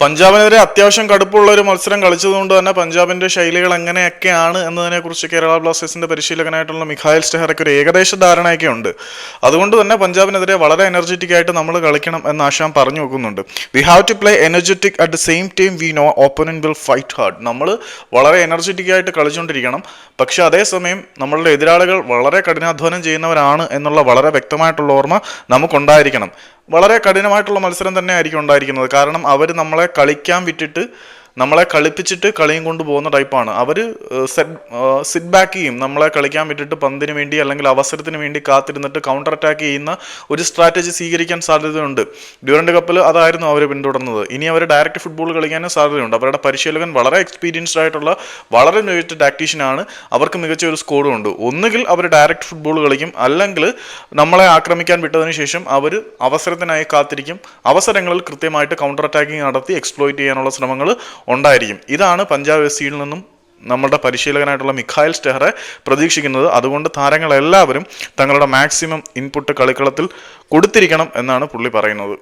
പഞ്ചാബിനെതിരെ അത്യാവശ്യം കടുപ്പുള്ള ഒരു മത്സരം കളിച്ചതുകൊണ്ട് തന്നെ പഞ്ചാബിന്റെ ശൈലികൾ എങ്ങനെയൊക്കെയാണ് എന്നതിനെ കുറിച്ച് കേരള ബ്ലാസ്റ്റേഴ്സിന്റെ പരിശീലകനായിട്ടുള്ള മിഖായൽ സ്റ്റെഹറയ്ക്ക് ഒരു ഏകദേശ ധാരണയൊക്കെ ഉണ്ട്. അതുകൊണ്ട് തന്നെ പഞ്ചാബിനെതിരെ വളരെ എനർജറ്റിക് ആയിട്ട് നമ്മൾ കളിക്കണം എന്ന് ആശാൻ പറഞ്ഞു നോക്കുന്നുണ്ട് we have to play energetic at the same time we know opponent will fight hard നമ്മൾ വളരെ എനർജറ്റിക് ആയിട്ട് കളിച്ചുകൊണ്ടിരിക്കണം. പക്ഷേ അതേസമയം നമ്മളുടെ എതിരാളികൾ വളരെ കഠിനാധ്വാനം ചെയ്യുന്നവരാണ് എന്നുള്ള വളരെ വ്യക്തമായിട്ടുള്ള ഓർമ്മ നമുക്കുണ്ടായിരിക്കണം. വളരെ കഠിനമായിട്ടുള്ള മത്സരം തന്നെ ആയിരിക്കും ഉണ്ടായിരിക്കുന്നത്. കാരണം അവർ നമ്മളെ കളിക്കാൻ വിട്ടിട്ട് നമ്മളെ കളിപ്പിച്ചിട്ട് കളിയും കൊണ്ട് പോകുന്ന ടൈപ്പാണ് അവർ സെറ്റ് സിറ്റ് ബാക്ക് ചെയ്യും. നമ്മളെ കളിക്കാൻ വിട്ടിട്ട് പന്തിന് വേണ്ടി അല്ലെങ്കിൽ അവസരത്തിന് വേണ്ടി കാത്തിരുന്നിട്ട് കൗണ്ടർ അറ്റാക്ക് ചെയ്യുന്ന ഒരു സ്ട്രാറ്റജി സ്വീകരിക്കാൻ സാധ്യതയുണ്ട്. ഡ്യൂറൻഡ് കപ്പിൽ അതായിരുന്നു അവർ പിന്തുടർന്നത്. ഇനി അവർ ഡയറക്റ്റ് ഫുട്ബോൾ കളിക്കാനും സാധ്യതയുണ്ട്. അവരുടെ പരിശീലകൻ വളരെ എക്സ്പീരിയൻസ്ഡ് ആയിട്ടുള്ള വളരെ മികച്ച ടാക്ടീഷ്യനാണ് അവർക്ക് മികച്ച ഒരു സ്കോഡും ഉണ്ട്. ഒന്നുകിൽ അവർ ഡയറക്റ്റ് ഫുട്ബോൾ കളിക്കും. അല്ലെങ്കിൽ നമ്മളെ ആക്രമിക്കാൻ വിട്ടതിന് ശേഷം അവർ അവസരത്തിനായി കാത്തിരിക്കും. അവസരങ്ങളിൽ കൃത്യമായിട്ട് കൗണ്ടർ അറ്റാക്കിംഗ് നടത്തി എക്സ്പ്ലോയിറ്റ് ചെയ്യാനുള്ള ശ്രമങ്ങൾ ഉണ്ടായിരിക്കും. ഇതാണ് പഞ്ചാബ് എഫ് സിയിൽ നിന്നും നമ്മളുടെ പരിശീലകനായിട്ടുള്ള മിഖായൽ സ്റ്റെഹറെ പ്രതീക്ഷിക്കുന്നത്. അതുകൊണ്ട് താരങ്ങളെല്ലാവരും തങ്ങളുടെ മാക്സിമം ഇൻപുട്ട് കളിക്കളത്തിൽ കൊടുത്തിരിക്കണം എന്നാണ് പുള്ളി പറയുന്നത്.